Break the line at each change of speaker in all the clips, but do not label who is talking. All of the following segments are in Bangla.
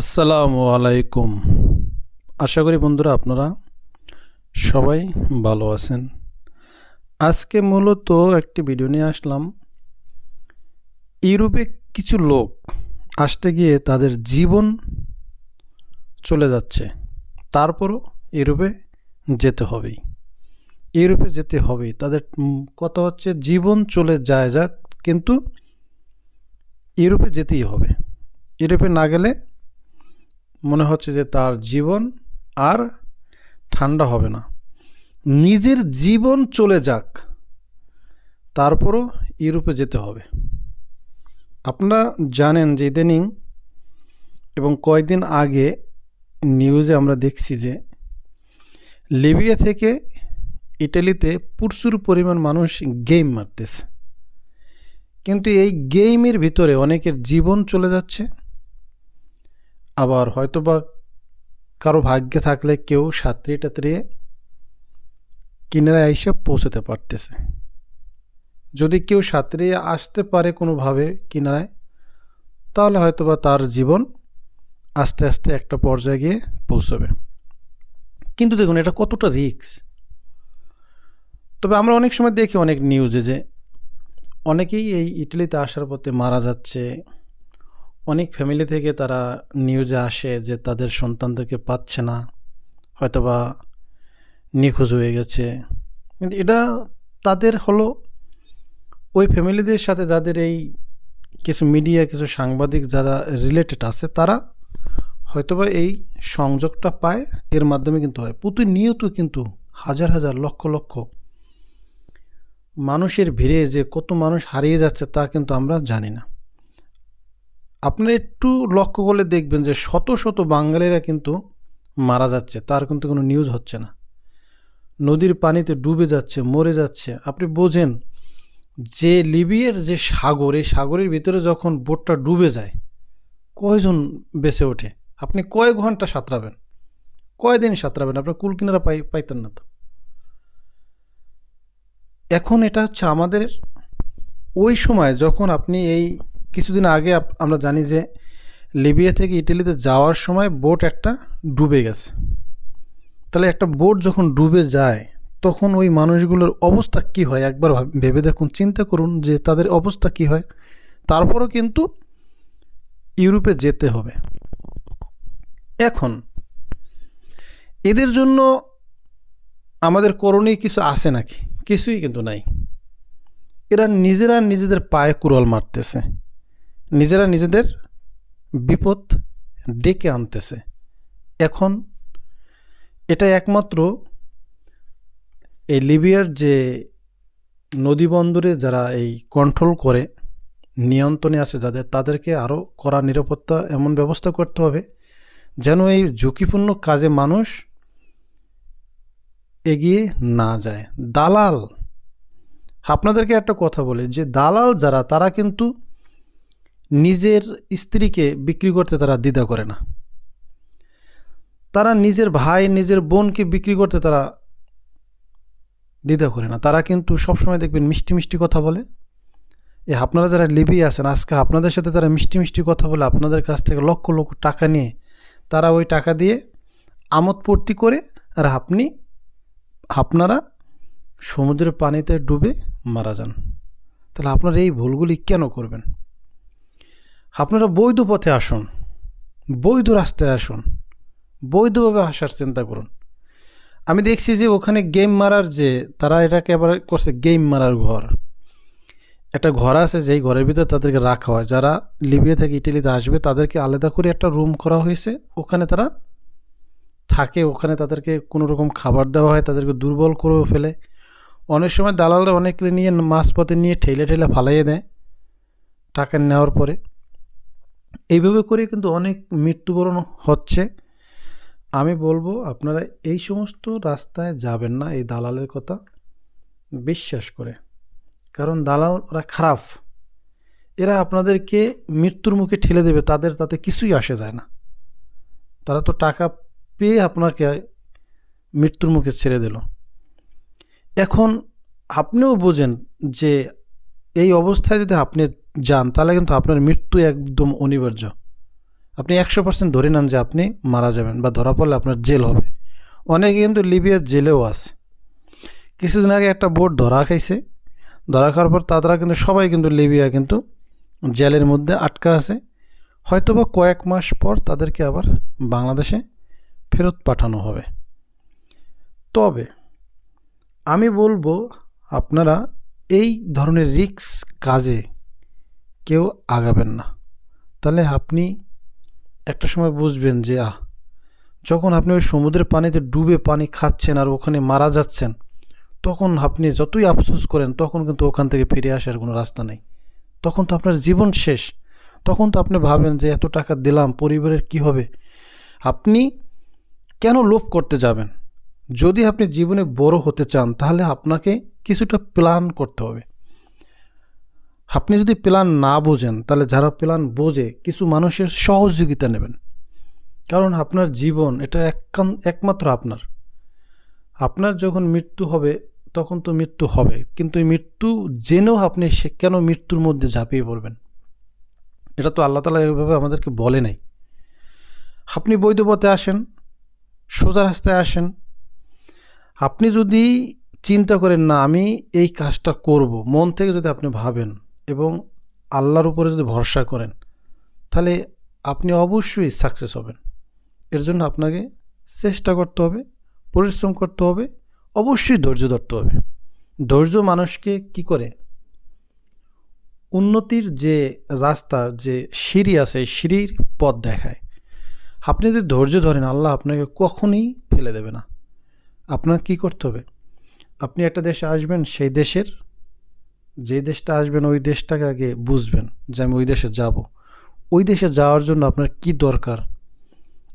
আসসালামু আলাইকুম। আশা করি বন্ধুরা আপনারা সবাই ভালো আছেন। আজকে মূলত একটি ভিডিও নিয়ে আসলাম। ইউরোপে কিছু লোক আসতে গিয়ে তাদের জীবন চলে যাচ্ছে। তারপরও ইউরোপে যেতে হবেই। ইউরোপে যেতে হবেই। তাদের কথা হচ্ছে জীবন চলে যায় যাক, কিন্তু ইউরোপে যেতেই হবে। ইউরোপে না গেলে মনে হচ্ছে যে তার জীবন আর ঠান্ডা হবে না। নিজের জীবন চলে যাক, তারপরও ইউরোপে যেতে হবে। আপনারা জানেন যে ইদানিং এবং কয়েকদিন আগে নিউজে আমরা দেখছি যে লিবিয়া থেকে ইটালিতে প্রচুর পরিমাণ মানুষ গেম মারতেছে। কিন্তু এই গেমের ভিতরে অনেকের জীবন চলে যাচ্ছে। আবার হয়তোবা কারও ভাগ্যে থাকলে কেউ সাঁতরিয়ে টাতরিয়ে কিনারায় এসে পৌঁছতে পারতেছে। যদি কেউ সাঁতরিয়ে আসতে পারে কোনোভাবে কিনারায়, তাহলে হয়তোবা তার জীবন আস্তে আস্তে একটা পর্যায়ে গিয়ে পৌঁছবে। কিন্তু দেখুন, এটা কতটা রিক্স তবে আমরা অনেক সময় দেখি অনেক নিউজে যে অনেকেই এই ইটালিতে আসার পথে মারা যাচ্ছে। অনেক ফ্যামিলি থেকে তারা নিউজে আসে যে তাদের সন্তানদেরকে পাচ্ছে না, হয়তোবা নিখোঁজ হয়ে গেছে। কিন্তু এটা তাদের হলো, ওই ফ্যামিলিদের সাথে যাদের এই কিছু মিডিয়া কিছু সাংবাদিক যারা রিলেটেড আছে, তারা হয়তোবা এই সংযোগটা পায়, এর মাধ্যমে কিন্তু হয়। প্রতিনিয়ত কিন্তু হাজার হাজার, লক্ষ লক্ষ মানুষের ভিড়ে যে কত মানুষ হারিয়ে যাচ্ছে তা কিন্তু আমরা জানি না। আপনারা একটু লক্ষ্য করলে দেখবেন যে শত শত বাঙালিরা কিন্তু মারা যাচ্ছে, তার কিন্তু কোনো নিউজ হচ্ছে না। নদীর পানিতে ডুবে যাচ্ছে, মরে যাচ্ছে। আপনি বোঝেন যে লিবিয়ার যে সাগর, এই সাগরের ভিতরে যখন বোটটা ডুবে যায়, কয়জন বেঁচে ওঠে? আপনি কয় ঘণ্টা সাঁতরাবেন। কয়দিন সাঁতরাবেন? আপনার কুল কিনারা পাই পাইতেন না তো। এখন এটা হচ্ছে আমাদের ওই সময় যখন আপনি এই কিছুদিন আগে আমরা জানি যে লিবিয়া থেকে ইটালিতে যাওয়ার সময় বোট একটা ডুবে গেছে। তাহলে একটা বোট যখন ডুবে যায়, তখন ওই মানুষগুলোর অবস্থা কি হয়? একবার ভাব- দেখুন, চিন্তা করুন যে তাদের অবস্থা কি হয়। তারপরও কিন্তু ইউরোপে যেতে হবে। এখন, এদের জন্য আমাদের করণীয় কিছু আছে নাকি? কিছুই কিন্তু নাই। এরা নিজেরা নিজেদের পায়ে কুড়াল মারতেছে। নিজেরা নিজেদের বিপদ ডেকে আনতেছে। এখন এটা একমাত্র এই লিবিয়ার যে নদী বন্দরে যারা এই কন্ট্রোল করে, নিয়ন্ত্রণে আছে যাদের, তাদেরকে আরও কড়া নিরাপত্তা এমন ব্যবস্থা করতে হবে যেন এই ঝুঁকিপূর্ণ কাজে মানুষ এগিয়ে না যায়। দালাল, আপনাদেরকে একটা কথা বলি যে দালাল যারা, তারা কিন্তু নিজের স্ত্রীকে বিক্রি করতে তারা দ্বিধা করে না। তারা নিজের ভাই, নিজের বোনকে বিক্রি করতে তারা দ্বিধা করে না। তারা কিন্তু সবসময় দেখবেন মিষ্টি মিষ্টি কথা বলে। এ, আপনারা যারা লিবি আছেন, আজকে আপনাদের সাথে তারা মিষ্টি মিষ্টি কথা বলে, আপনাদের কাছ থেকে লক্ষ লক্ষ টাকা নিয়ে তারা ওই টাকা দিয়ে আমোদ পূর্তি করে আর আপনি, আপনারা সমুদ্রের পানিতে ডুবে মারা যান। তাহলে আপনারা এই ভুলগুলি কেন করবেন? আপনারা বৈধ পথে আসুন, বৈধ রাস্তায় আসুন, বৈধভাবে আসার চিন্তা করুন। আমি দেখছি যে ওখানে গেম মারার যে, তারা এটাকে আবার করছে গেম মারার ঘর। একটা ঘর আছে, যেই ঘরের ভিতরে তাদেরকে রাখা হয়। যারা লিবিয়া থেকে ইটালিতে আসবে, তাদেরকে আলাদা করে একটা রুম করা হয়েছে। ওখানে তারা থাকে, ওখানে তাদেরকে কোনো রকম খাবার দেওয়া হয়, তাদেরকে দুর্বল করেও ফেলে। অনেক সময় দালালরা অনেকে নিয়ে মাছপথে নিয়ে ঠেলে ঠেলে ফালাইয়ে দেয়, টাকা নেওয়ার পরে। এইভাবে করে কিন্তু অনেক মৃত্যুবরণ হচ্ছে। আমি বলব, আপনারা এই সমস্ত রাস্তায় যাবেন না, এই দালালের কথা বিশ্বাস করে। কারণ দালালরা খারাপ। এরা আপনাদেরকে মৃত্যুর মুখে ঠেলে দেবে, তাদের তাতে কিছুই আসে যায় না। তারা তো টাকা পেয়ে আপনাকে মৃত্যুর মুখে ছেড়ে দিল। এখন আপনিও বোঝেন যে এই অবস্থায় যদি আপনি যান, তাহলে কিন্তু আপনার মৃত্যু একদম অনিবার্য। আপনি একশো পার্সেন্ট ধরে নেন যে আপনি মারা যাবেন বা ধরা পড়লে আপনার জেল হবে। অনেকে কিন্তু লিবিয়ার জেলেও আছে। কিছুদিন আগে একটা বোট ধরা খাইছে। ধরা খাওয়ার পর তারা কিন্তু, সবাই কিন্তু লিবিয়া কিন্তু জেলের মধ্যে আটকা আছে। হয়তোবা কয়েক মাস পর তাদেরকে আবার বাংলাদেশে ফেরত পাঠানো হবে। তবে আমি বলব, আপনারা এই ধরনের রিক্স কাজে কেউ আগাবেন না। তাহলে আপনি একটা সময় বুঝবেন যে, আহ, যখন আপনি ওই সমুদ্রের পানিতে ডুবে পানি খাচ্ছেন আর ওখানে মারা যাচ্ছেন, তখন আপনি যতই আফসোস করেন, তখন কিন্তু ওখান থেকে ফিরে আসার কোনো রাস্তা নেই। তখন তো আপনার জীবন শেষ। তখন তো আপনি ভাবেন যে, এত টাকা দিলাম, পরিবারের কি হবে? আপনি কেন লোভ করতে যাবেন? যদি আপনি জীবনে বড় হতে চান, তাহলে আপনাকে কিছুটা প্ল্যান করতে হবে। আপনি যদি প্ল্যান না বোঝেন, তাহলে যারা প্ল্যান বোঝে, কিছু মানুষের সহযোগিতা নেবেন। কারণ আপনার জীবন এটা একমাত্র আপনার। আপনার যখন মৃত্যু হবে, তখন তো মৃত্যু হবে। কিন্তু মৃত্যু জেনেও আপনি সে কেন মৃত্যুর মধ্যে ঝাঁপিয়ে পড়বেন? এটা তো আল্লাহ তালা এভাবে আমাদেরকে বলে নাই। আপনি বৈধ পথে আসেন, সোজা রাস্তায় আসেন। আপনি যদি চিন্তা করেন, না, আমি এই কাজটা করব। মন থেকে যদি আপনি ভাবেন এবং আল্লাহর উপরে যদি ভরসা করেন, তাহলে আপনি অবশ্যই সাকসেস হবেন। এর জন্য আপনাকে চেষ্টা করতে হবে, পরিশ্রম করতে হবে, অবশ্যই ধৈর্য ধরতে হবে। ধৈর্য মানুষকে কি করে? উন্নতির যে রাস্তা, যে সিঁড়ি আছে সিঁড়ির পথ দেখায়। আপনি যদি ধৈর্য ধরেন, আল্লাহ আপনাকে কখনই ফেলে দেবে না। আপনার কি করতে হবে? আপনি একটা দেশে আসবেন, সেই দেশের যে দেশটা আসবেন, ওই দেশটাকে আগে বুঝবেন যে আমি ওই দেশে যাব। ওই দেশে যাওয়ার জন্য আপনার কি দরকার?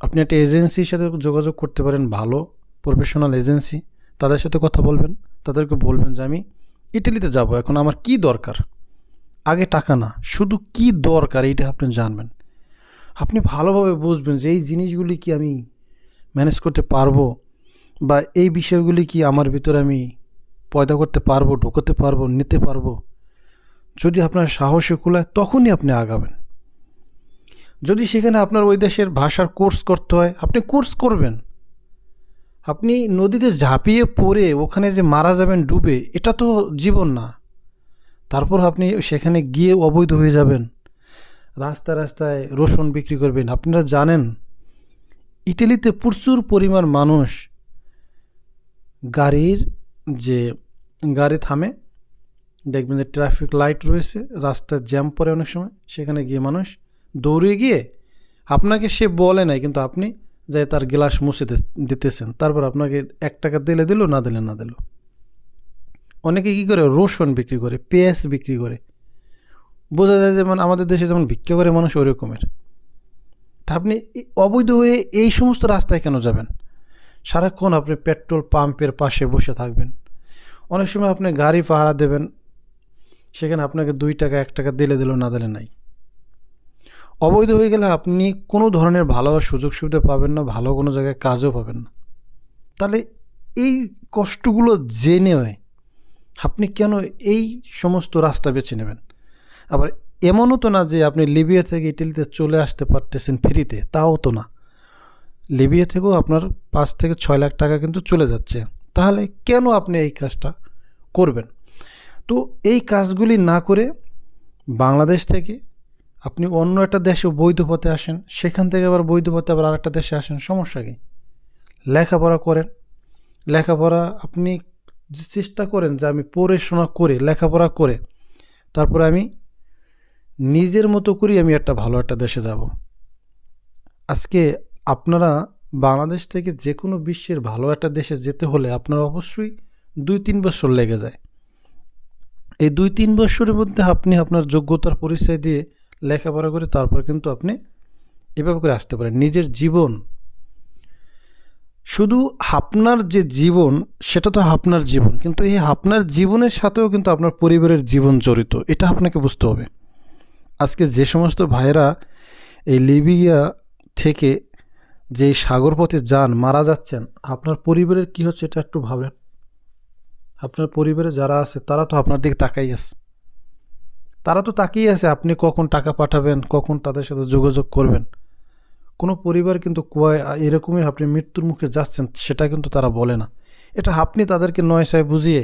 আপনি একটা এজেন্সির সাথে যোগাযোগ করতে পারেন, ভালো প্রফেশনাল এজেন্সি, তাদের সাথে কথা বলবেন, তাদেরকে বলবেন যে আমি ইটালিতে যাব, এখন আমার কি দরকার? আগে টাকা না, শুধু কি দরকার এইটা আপনি জানবেন। আপনি ভালোভাবে বুঝবেন যে এই জিনিসগুলি কি আমি ম্যানেজ করতে পারব বা এই বিষয়গুলি কি আমার ভিতরে আমি পয়দা করতে পারব, ঢোকাতে পারব, নিতে পারব। যদি আপনার সাহসে কুলায়, তখনই আপনি আগাবেন। যদি সেখানে আপনার ওই দেশের ভাষার কোর্স করতে হয়, আপনি কোর্স করবেন। আপনি নদীতে ঝাঁপিয়ে পড়ে ওখানে যে মারা যাবেন ডুবে, এটা তো জীবন না। তারপর আপনি সেখানে গিয়ে অবৈধ হয়ে যাবেন। রাস্তায় রাস্তায় রসুন বিক্রি করবেন। আপনারা জানেন, ইটালিতে প্রচুর পরিমাণ মানুষ গাড়ির যে গাড়ি থামে, দেখবেন যে ট্রাফিক লাইট রয়েছে রাস্তায় জ্যাম পড়ে অনেক সময়, সেখানে গিয়ে মানুষ দৌড়ে গিয়ে আপনাকে সে বলে নাই, কিন্তু আপনি যাই তার গ্লাস মুছে দিতেছেন। তারপর আপনাকে এক টাকা দিলে দিল, না দিলে না দিল। অনেকে কী করে? রসুন বিক্রি করে, পেঁয়াজ বিক্রি করে। বোঝা যায় যেমন আমাদের দেশে যেমন ভিক্ষা করে মানুষ ওই রকমের তা আপনি অবৈধ হয়ে এই সমস্ত রাস্তায় কেন যাবেন? সারাক্ষণ আপনি পেট্রোল পাম্পের পাশে বসে থাকবেন। অনেক সময় আপনি গাড়ি পাহারা দেবেন, সেখানে আপনাকে দুই টাকা, এক টাকা দিলে দিল, না দিলে নাই। অবৈধ হয়ে গেলে আপনি কোনো ধরনের ভালো সুযোগ সুবিধা পাবেন না, ভালো কোনো জায়গায় কাজও পাবেন না। তাহলে এই কষ্টগুলো জেনে আপনি কেন এই সমস্ত রাস্তা বেছে নেবেন? আবার এমনও তো না যে আপনি লিবিয়া থেকে ইটালিতে চলে আসতে পারতেছেন ফ্রিতে, তাও তো না। লিবিয়া থেকেও আপনার পাঁচ থেকে ছয় লাখ টাকা কিন্তু চলে যাচ্ছে। তাহলে কেন আপনি এই কাজটা করবেন? তো এই কাজগুলি না করে বাংলাদেশ থেকে আপনি অন্য একটা দেশে বৈধ পথে আসেন, সেখান থেকে আবার বৈধ পথে আবার আরেকটা দেশে আসেন, সমস্যা কী? লেখাপড়া করেন। লেখাপড়া আপনি চেষ্টা করেন যে আমি পড়াশোনা করে, লেখাপড়া করে, তারপরে আমি নিজের মতো করেই আমি একটা ভালো একটা দেশে যাব। আজকে আপনারা বাংলাদেশ থেকে যে কোনো বিশ্বের ভালো একটা দেশে যেতে হলে আপনার অবশ্যই দুই তিন বছর লেগে যায়। এই দুই তিন বছরের মধ্যে আপনি আপনার যোগ্যতার পরিচয় দিয়ে লেখাপড়া করে তারপর কিন্তু আপনি এভাবে করে আসতে পারেন। নিজের জীবন। শুধু আপনার যে জীবন, সেটা তো আপনার জীবন, কিন্তু এই আপনার জীবনের সাথেও কিন্তু আপনার পরিবারের জীবন জড়িত, এটা আপনাকে বুঝতে হবে। আজকে যে সমস্ত ভাইয়েরা এই লিবিয়া থেকে যে সাগর পথে যান, মারা যাচ্ছেন, আপনার পরিবারের কি হচ্ছে এটা একটু ভাবেন। আপনার পরিবারে যারা আছে, তারা তো আপনার দিকে তাকাই আছে। তারা তো তাকিয়ে আছে, আপনি কখন টাকা পাঠাবেন, কখন তাদের সাথে যোগাযোগ করবেন। কোনো পরিবার কিন্তু কুয়ায় এরকমই আপনি মৃত্যুর মুখে যাচ্ছেন, সেটা কিন্তু তারা বলে না। এটা আপনি তাদেরকে নয় সায় বুঝিয়ে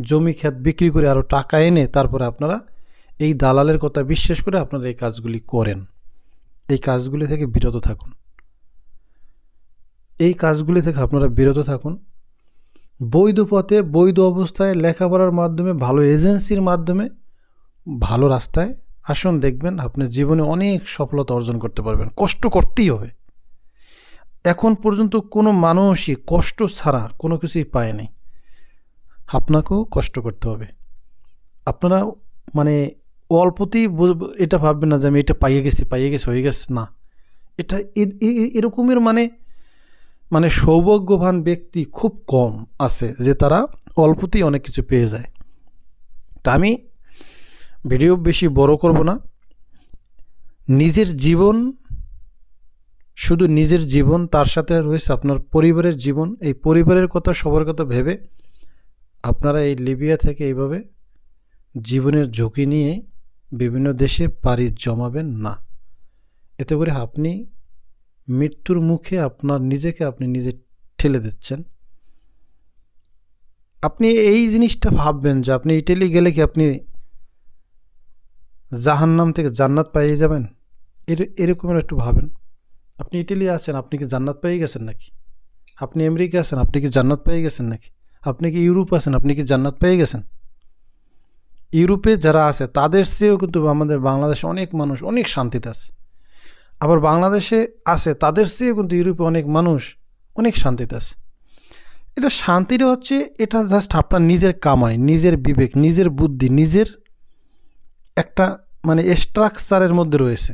জমি, ক্ষেত বিক্রি করে আরও টাকা এনে তারপরে আপনারা এই দালালের কথা বিশ্বাস করে আপনারা এই কাজগুলি করেন। এই কাজগুলি থেকে বিরত থাকুন। এই কাজগুলি থেকে আপনারা বিরত থাকুন। বৈধ পথে, বৈধ অবস্থায় লেখাপড়ার মাধ্যমে, ভালো এজেন্সির মাধ্যমে, ভালো রাস্তায় আসুন, দেখবেন আপনার জীবনে অনেক সফলতা অর্জন করতে পারবেন। কষ্ট করতেই হবে। এখন পর্যন্ত কোনো মানুষই কষ্ট ছাড়া কোনো কিছুই পায়নি আপনাকেও কষ্ট করতে হবে। আপনারা মানে অল্পতেই এটা ভাববেন না যে আমি এটা পাইয়ে গেছি পাইয়ে গেছি, হয়ে গেছে, না। এটা এরকমের মানে মানে সৌভাগ্যবান ব্যক্তি খুব কম আছে যে তারা অল্পতেই অনেক কিছু পেয়ে যায়। তা আমি ভিডিও বেশি বড় করব না। নিজের জীবন, শুধু নিজের জীবন, তার সাথে রয়েছে আপনার পরিবারের জীবন। এই পরিবারের কথা, সবার কথা ভেবে আপনারা এই লিবিয়া থেকে এইভাবে জীবনের ঝুঁকি নিয়ে বিভিন্ন দেশে পাড়ি জমাবেন না। এতে করে আপনি মৃত্যুর মুখে আপনার নিজেকে আপনি নিজে ঠেলে দিচ্ছেন। আপনি এই জিনিসটা ভাববেন যে আপনি ইটালি গেলে কি আপনি জাহান্নাম থেকে জান্নাত পেয়ে যাবেন? এর এরকমের একটু ভাবেন। আপনি ইটালি আছেন, আপনি কি জান্নাত পেয়ে গেছেন নাকি? আপনি আমেরিকা আছেন, আপনি কি জান্নাত পেয়ে গেছেন নাকি? আপনি কি ইউরোপ আছেন, আপনি কি জান্নাত পেয়ে গেছেন? ইউরোপে যারা আছে, তাদের চেয়েও কিন্তু আমাদের বাংলাদেশে অনেক মানুষ অনেক শান্তিতে আছে। আবার বাংলাদেশে আছে, তাদের চেয়েও কিন্তু ইউরোপে অনেক মানুষ অনেক শান্তিতে আছে। এটা শান্তিটা হচ্ছে, এটা জাস্ট আপনার নিজের কামাই, নিজের বিবেক, নিজের বুদ্ধি, নিজের একটা মানে স্ট্রাকচারের মধ্যে রয়েছে,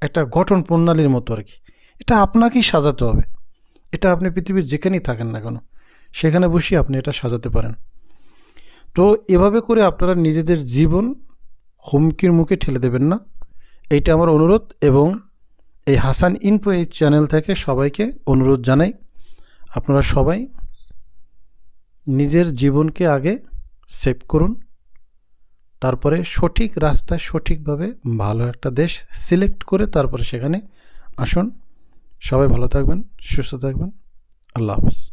একটা গঠন প্রণালীর মতো আর কি। এটা আপনাকেই সাজাতে হবে। এটা আপনি পৃথিবীর যেখানেই থাকেন না কেন, সেখানে বসে আপনি এটা সাজাতে পারেন। তো এভাবে করে আপনারা নিজেদের জীবন হুমকির মুখে ঠেলে দেবেন না। এইটা আমার অনুরোধ এবং এই হাসান ইনপো এই চ্যানেল থেকে সবাইকে অনুরোধ জানাই, আপনারা সবাই নিজের জীবনকে আগে সেভ করুন, তারপরে সঠিক রাস্তায় সঠিকভাবে ভালো একটা দেশ সিলেক্ট করে তারপরে সেখানে আসুন। সবাই ভালো থাকবেন, সুস্থ থাকবেন। আল্লাহ হাফিজ।